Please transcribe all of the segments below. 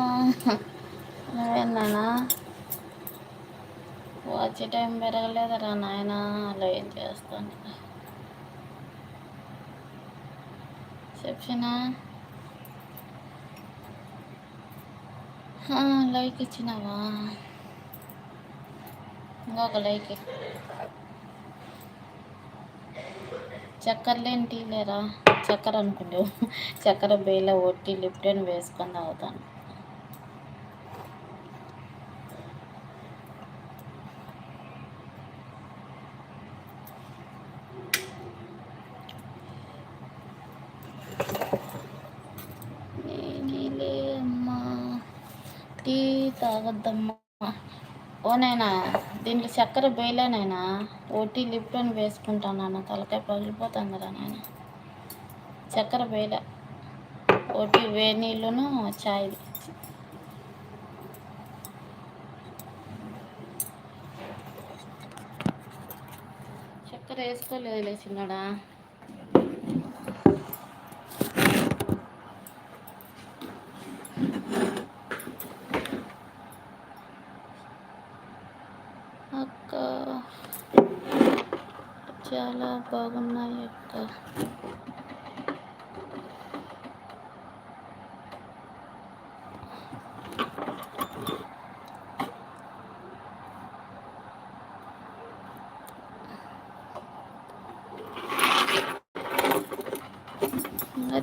అమ్మా వచ్చే టైం పెరగలేదురా నాయన అలా ఏం చేస్తాను? చెప్పినా? లైక్ ఇచ్చినావా? ఇంకొక లైక్. చక్కెరలేని టీ లేరా? చక్కెర అనుకుంటావు చక్కెర బేల ఒట్టి లిప్టన్ వేసుకొని తాగుతాను టీ తాగొద్దమ్మా. ఓనైనా దీంట్లో చక్కెర బేలేనైనా ఓటీ లిప్టోన్ వేసుకుంటాను నాన్న తలకాయ పగిలిపోతాను కదా నాయన. చక్కెర బేలే ఓటీ వేడి నీళ్ళును చాయ్ చక్కెర వేసుకోలేదు లేచిన్నాడా చాలా బాగున్నాయి అక్క.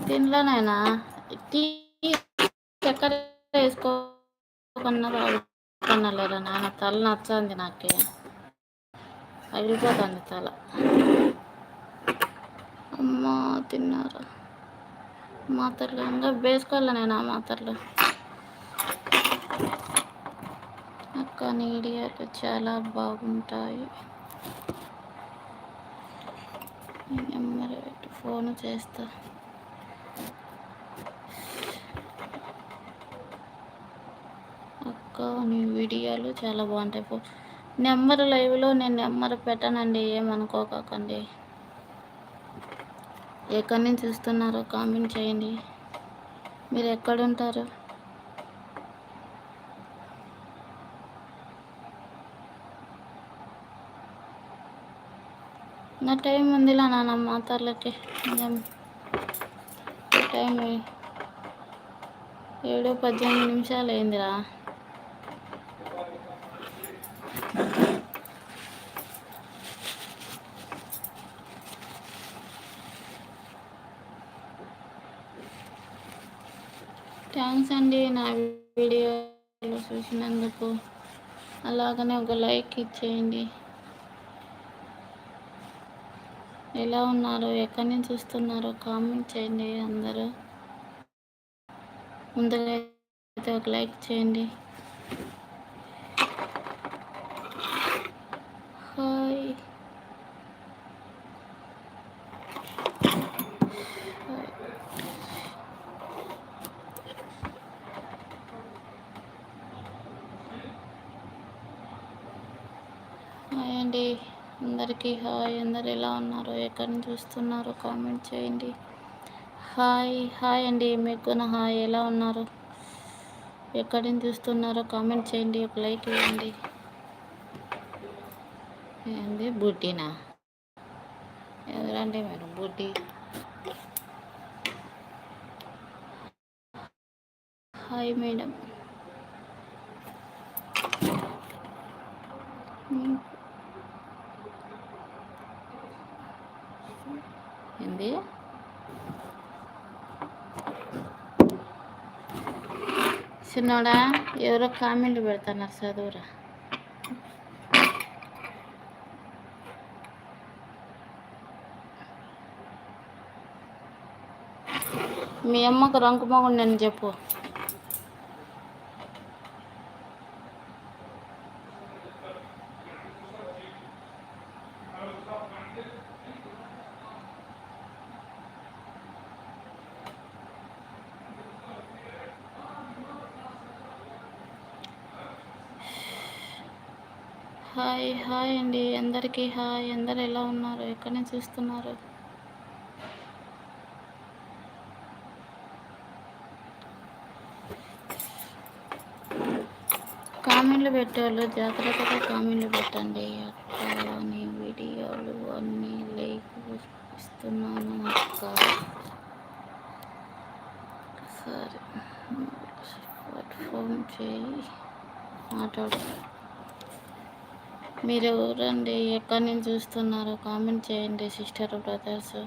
తినలేనైనా టీ చక్కెర వేసుకోకుండా తాగుతున్నా నాన్న తల నచ్చింది నాకే. పగిలిపోతుంది తల. అమ్మ తిన్నారు? మాతర్లు ఇంకా వేసుకోవాలి నేను ఆ మాతర్లు? అక్క నీడియాలు చాలా బాగుంటాయి. నెంబర్ పెట్టి ఫోన్ చేస్తా. అక్క నీ వీడియోలు చాలా బాగుంటాయి. నెంబర్ లైవ్లో నేను నెంబర్ పెట్టానండి ఏమనుకోకండి. ఎక్కడి నుంచి చూస్తున్నారో కామెంట్ చేయండి. మీరు ఎక్కడుంటారు? నా టైం ఉందిలా నాన్న మాతర్లకి టైం ఏడు పద్దెనిమిది నిమిషాలు అయిందిరా థ్యాంక్స్ అండి నా వీడియోలు చూసినందుకు అలాగనే ఒక లైక్ ఇచ్చేయండి. ఎలా ఉన్నారో ఎక్కడి నుంచి చూస్తున్నారో కామెంట్ చేయండి అందరూ. ముందుగా అయితే ఒక లైక్ చేయండి హాయ్ అండి అందరికీ హాయ్. అందరు ఎలా ఉన్నారు ఎక్కడ నుంచి చూస్తున్నారో కామెంట్ చేయండి. హాయ్ హాయ్ అండి. మీకు నా హాయ్. ఎలా ఉన్నారు? ఎక్కడి నుంచి చూస్తున్నారో కామెంట్ చేయండి. ఒక లైక్ ఇవ్వండి. ఏంది? బుట్టినా ఎవరండి మేడం బుడ్డి హాయ్ మేడం ఏంది చిన్నోడా ఎవరో కామెంట్లు పెడతాన్నారు చదువురా. మీ అమ్మకు రంకు మొగుడు నేను చెప్పు. అందరికీ హాయ్. అందరు ఎలా ఉన్నారు? ఎక్కడి నుంచి చూస్తున్నారు కామెంట్లు పెట్టాలి జాగ్రత్తగా కామెంట్లు పెట్టండి. అక్కని వీడియోలు అన్నీ లైక్ ఇస్తున్నాను అక్క. సరే ఫోన్ చేయి. మాట్లాడుతున్నాను మీరు ఎవరండి ఎక్కడి నుంచి చూస్తున్నారు కామెంట్ చేయండి సిస్టర్ బ్రదర్స్.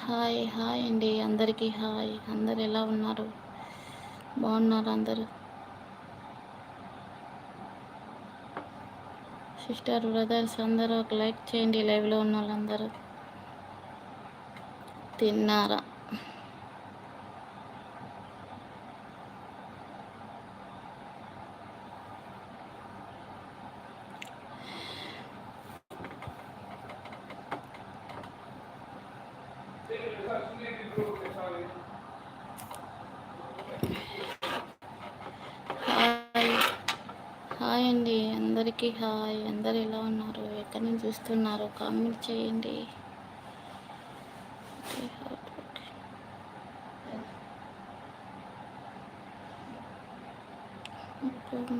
హాయ్ హాయ్ అండి అందరికీ హాయ్. అందరు ఎలా ఉన్నారు? బాగున్నారు అందరూ? సిస్టర్ బ్రదర్స్ అందరూ ఒక లైక్ చేయండి లైవ్లో ఉన్న వాళ్ళందరూ. తిన్నారా హాయ్ హాయ్ అండి అందరికీ హాయ్. అందరు ఎలా ఉన్నారు? ఎక్కడి నుంచి చూస్తున్నారు? కామెంట్ చేయండి.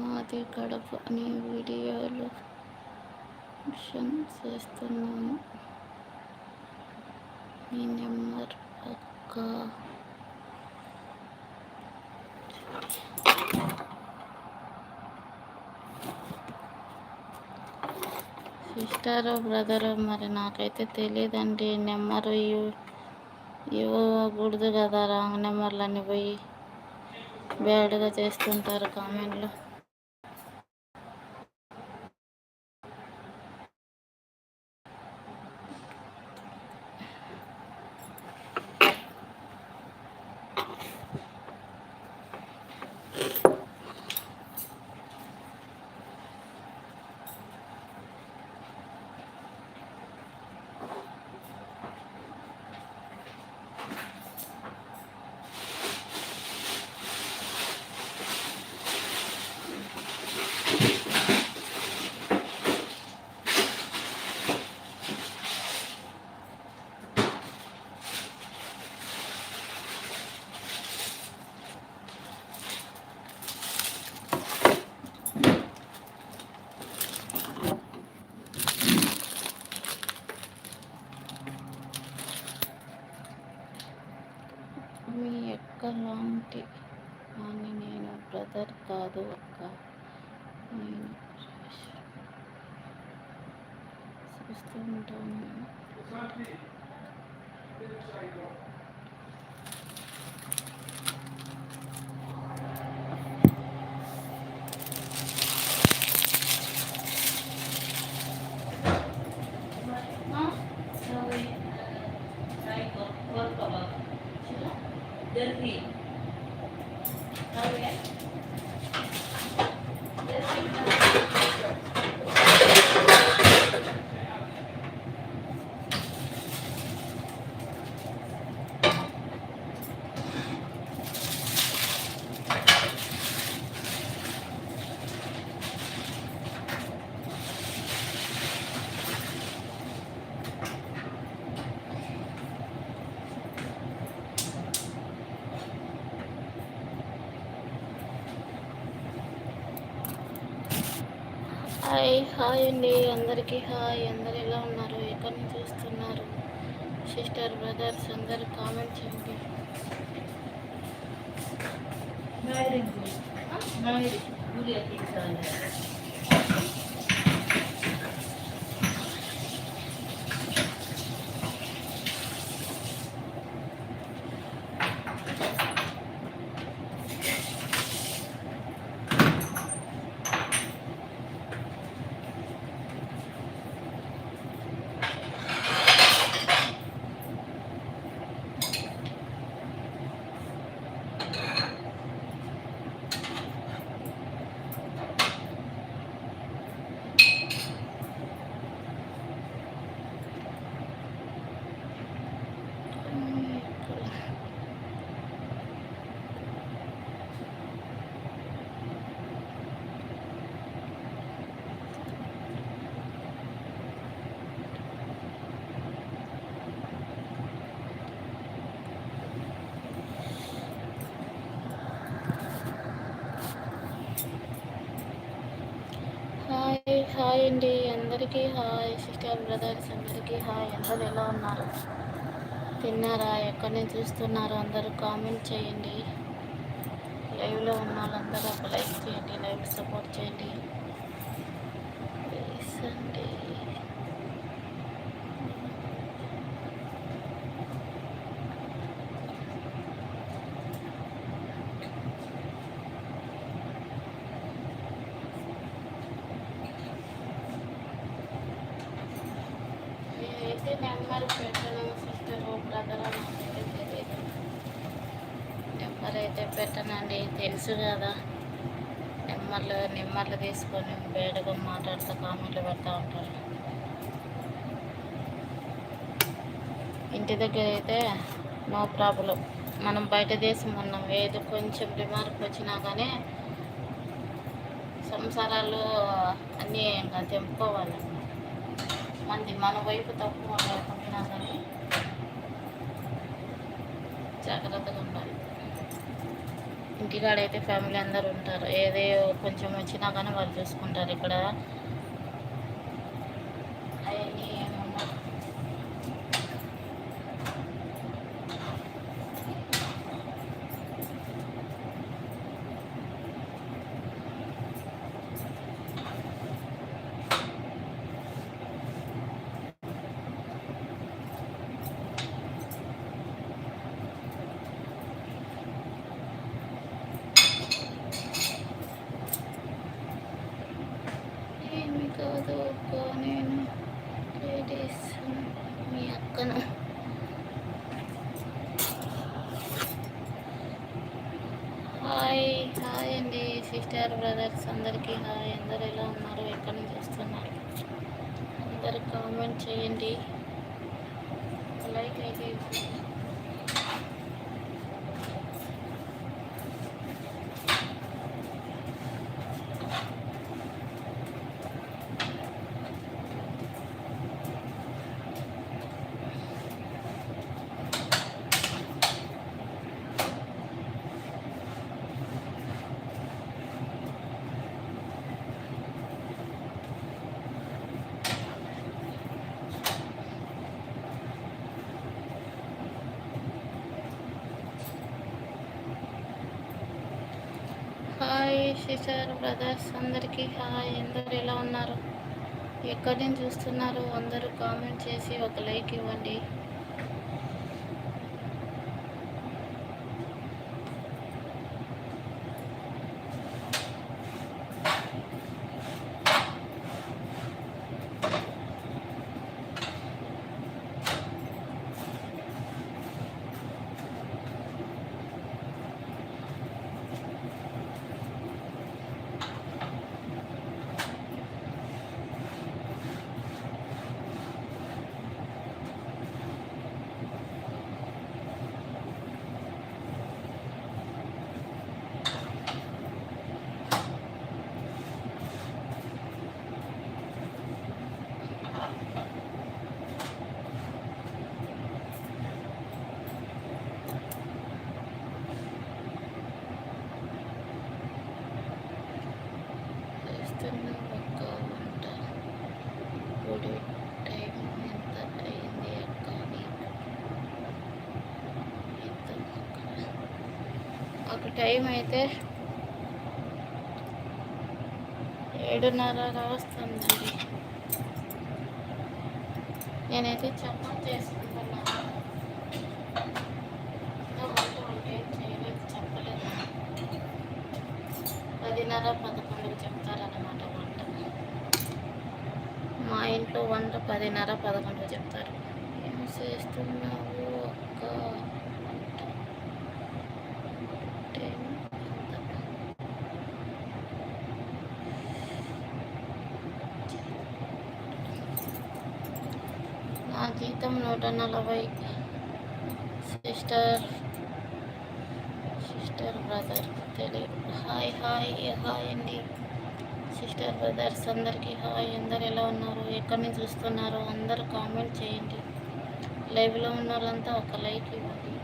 మాది గడప అని వీడియోలు చేస్తున్నాను. మీ నెంబర్ ఒక్క సిస్టరు బ్రదర్ మరి నాకైతే తెలియదండి నెంబరు ఇవ్వకూడదు కదా రాంగ్ నెంబర్లన్నీ పోయి బ్యాడ్గా చేస్తుంటారు కామెంట్లో లాంటి అని నేను బ్రదర్ కాదు అక్క నేను చూస్తూ ఉంటాను హాయ్ అండి. అందరికీ హాయ్. అందరు ఎలా ఉన్నారు? ఎక్కడి నుంచి చూస్తున్నారు సిస్టర్ బ్రదర్స్ అందరు కామెంట్ చేయండి. హాయ్ అండి. అందరికీ హాయ్. సిస్టర్ బ్రదర్స్ అందరికీ హాయ్. అందరు ఎలా ఉన్నారు? తిన్నారా? ఎక్కడి నుంచి చూస్తున్నారు? అందరూ కామెంట్ చేయండి. లైవ్లో ఉన్న వాళ్ళందరూ ఒక లైక్ చేయండి. లైవ్ సపోర్ట్ చేయండి ప్లీజ్ అండి నేనైతే నెంబర్ పెట్టను సిస్టర్ బ్రదర్ నాకైతే తెలియదు నెంబర్ అయితే పెట్టనండి తెలుసు కదా నెంబర్లు నెంబర్లు తీసుకొని బేడగా మాట్లాడుతూ కామెంట్లు పెడతా ఉంటారు ఇంటి దగ్గర అయితే నో ప్రాబ్లం. మనం బయట దేశం ఉన్నాం. ఏది కొంచెం రిమార్క్ వచ్చినా కానీ సంసారాలు అన్నీ ఇంకా తెంపుకోవాలి. మంది మన వైపు తక్కువ లేకపోయినా కానీ జాగ్రత్తగా ఉండాలి. ఇంటికాడైతే ఫ్యామిలీ అందరు ఉంటారు. ఏదో కొంచెం వచ్చినా కానీ వాళ్ళు చూసుకుంటారు. ఇక్కడ అవన్నీ ఏముండవు ఏమి కాదు అక్క నేను లేడీస్ మీ అక్కను హాయ్ హాయ్ అండి సిస్టర్ బ్రదర్స్. అందరికీ హాయ్. అందరు ఎలా ఉన్నారు? ఎక్కడి నుంచి వస్తున్నారు? అందరు కామెంట్ చేయండి. లైక్ అయితే ఇవ్వండి. బ్రదర్స్. అందరికీ హాయ్. అందరు ఎలా ఉన్నారు? ఎక్కడి నుంచి చూస్తున్నారు? అందరూ కామెంట్ చేసి ఒక లైక్ ఇవ్వండి చేస్తున్న ఒక్క వంట గుడి టైం ఎంత అయింది అక్క నీకు ఎంత అక్కడ? ఒక టైం అయితే ఏడున్నర వస్తుందండి నేనైతే చపాతి చేసుకుంటున్నాను వంట ఏం చేయలేదు చెప్పలేదు. పదిన్నర పదకొండుకి చెప్తారన్నమాట వంట. మా ఇంట్లో వంట పదిన్నర పదకొండుకి చెప్తారు. ఏం చేస్తున్నావు ఒక్క టైం ఎంత? నా జీతం నూట నలభై సిస్టర్ సిస్టర్ బ్రదర్ తెలియదు. హాయ్ హాయ్ హాయ్ అండి. సిస్టర్ బ్రదర్స్ అందరికీ హాయ్. అందరు ఎలా ఉన్నారు? ఎక్కడి నుంచి చూస్తున్నారు అందరూ కామెంట్ చేయండి. లైవ్లో ఉన్న వాళ్ళంతా ఒక లైక్ ఇవ్వండి.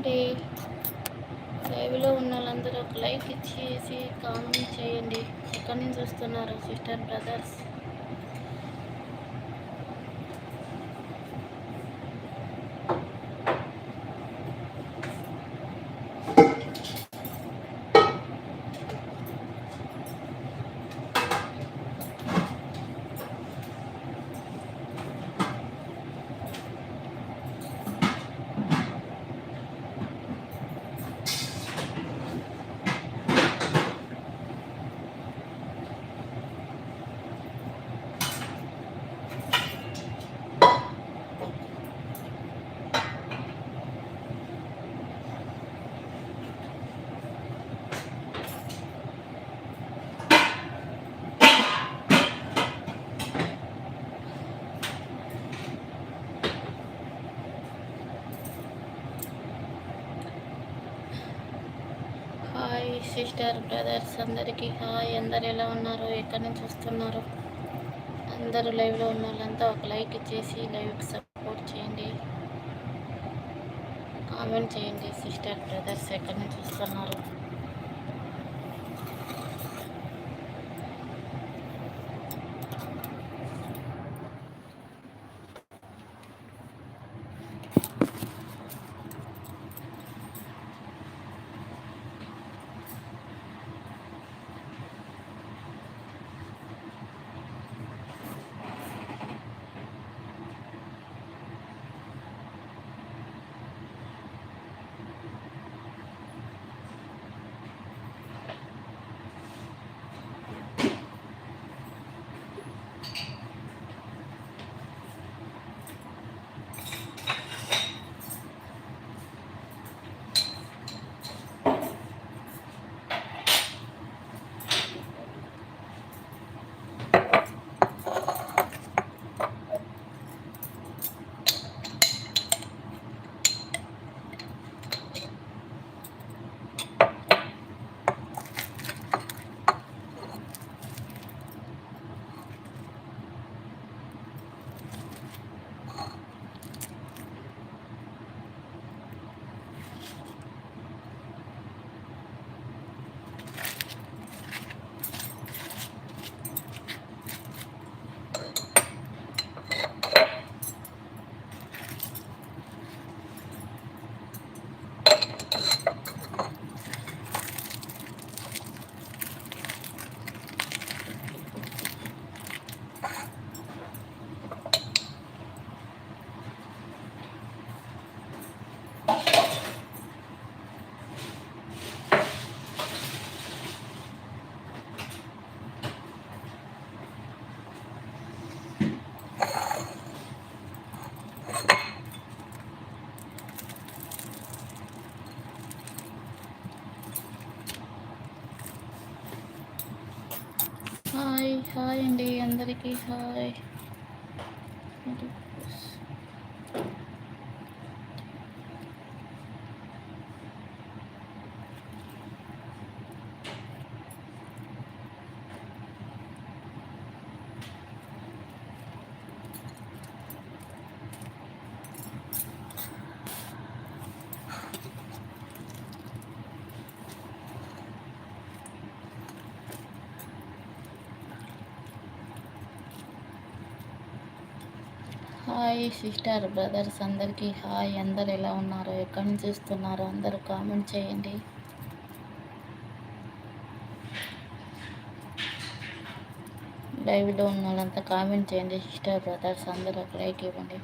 చేయండి లైవ్లో ఉన్న వాళ్ళందరూ ఒక లైక్ ఇచ్చేసి కామెంట్ చేయండి. ఎక్కడి నుంచి వస్తున్నారు sister brothers hi sister brothers అందరికీ హాయ్. అందరు ఎలా ఉన్నారు? ఎక్కడి నుంచి వస్తున్నారు? అందరూ లైవ్లో ఉన్న వాళ్ళంతా ఒక లైక్ ఇచ్చేసి లైవ్కి సపోర్ట్ చేయండి. కామెంట్ చేయండి సిస్టర్ బ్రదర్స్ ఎక్కడి నుంచి వస్తున్నారు? హాయ్ అండి అందరికీ హాయ్ హాయ్ సిస్టర్ బ్రదర్స్ అందరికీ హాయ్. అందరు ఎలా ఉన్నారు? ఎక్కడి నుంచి చూస్తున్నారు అందరూ కామెంట్ చేయండి. లైవ్లో ఉన్న వాళ్ళంతా కామెంట్ చేయండి. సిస్టర్ బ్రదర్స్ అందరూ ఒక లైక్ ఇవ్వండి.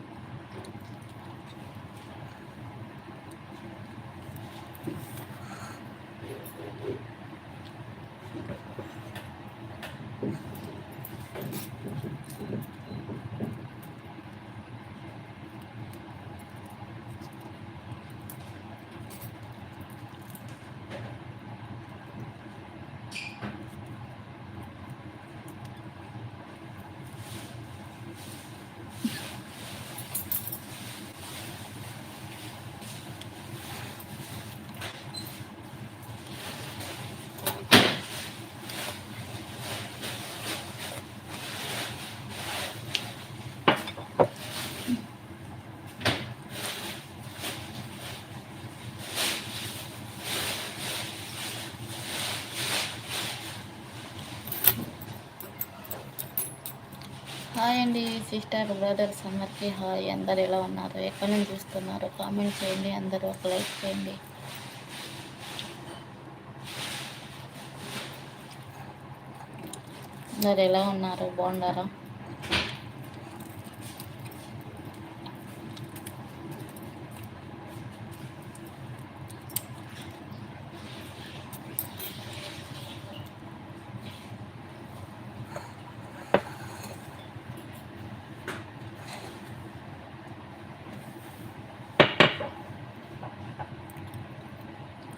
అండి సిస్టర్ బ్రదర్స్ అందరికీ హాయ్. అందరు ఎలా ఉన్నారు? ఎక్కడి నుంచి చూస్తున్నారు? కామెంట్ చేయండి. అందరూ ఒక లైక్ చేయండి. అందరు ఎలా ఉన్నారు? బాగున్నారా?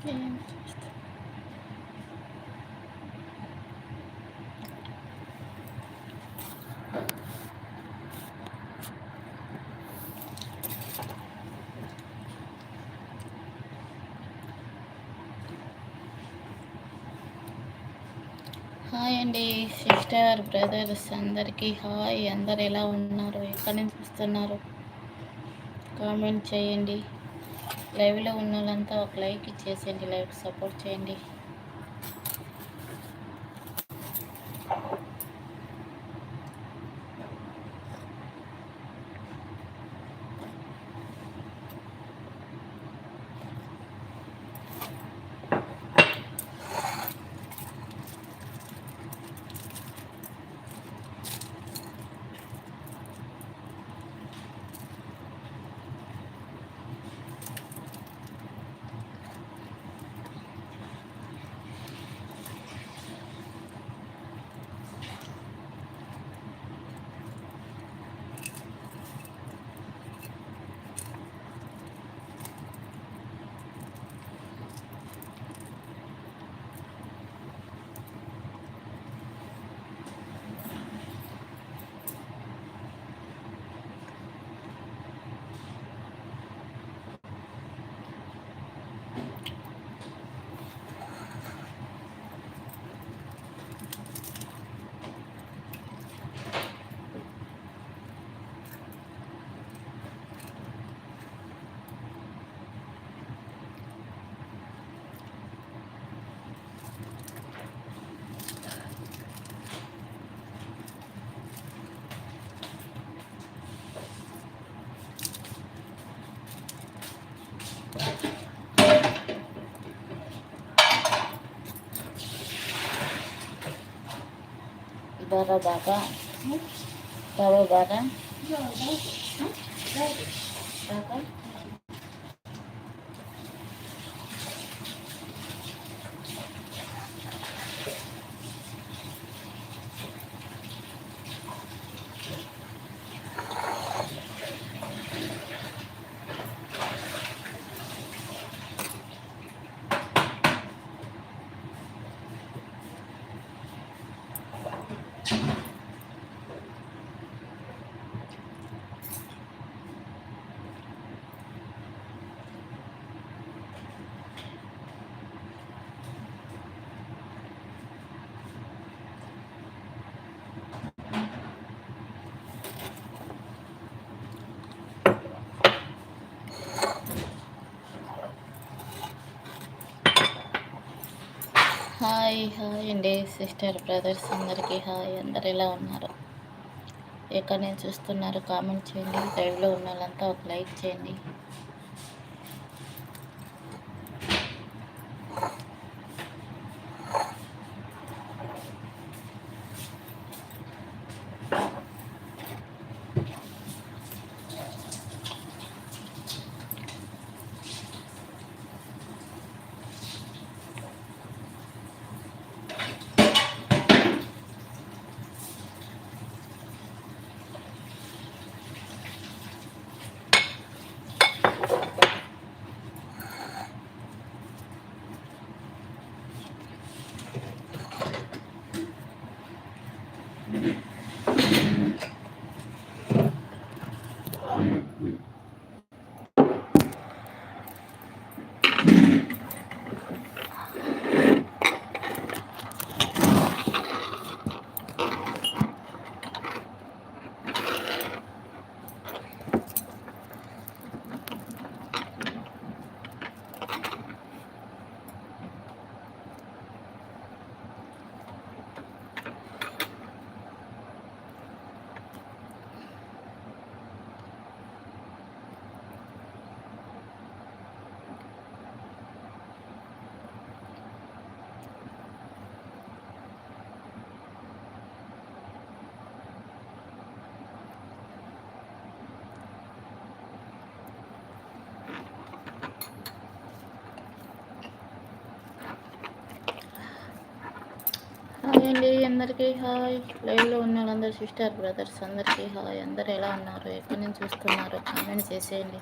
హాయ్ అండి సిస్టర్ బ్రదర్స్ అందరికీ హాయ్. అందరు ఎలా ఉన్నారు? ఎక్కడి నుంచి వస్తున్నారు? కామెంట్ చేయండి. లైవ్లో ఉన్న వాళ్ళంతా ఒక లైక్ ఇచ్చేసేయండి లైక్ సపోర్ట్ చేయండి. Cara bapak, Cara bata. Hi hi అండి సిస్టర్ బ్రదర్స్ అందరికీ హాయ్. అందరు ఎలా ఉన్నారు? ఎక్కడ నేను చూస్తున్నారు కామెంట్ చేయండి. లైవ్లో ఉన్న వాళ్ళంతా ఒక లైక్ చేయండి. అందరికీ హాయ్. లైవ్లో ఉన్న వాళ్ళందరూ సిస్టర్ బ్రదర్స్ అందరికీ హాయ్. అందరు ఎలా ఉన్నారు? ఎక్కడి నుంచి చూస్తున్నారు కామెంట్ చేసేయండి.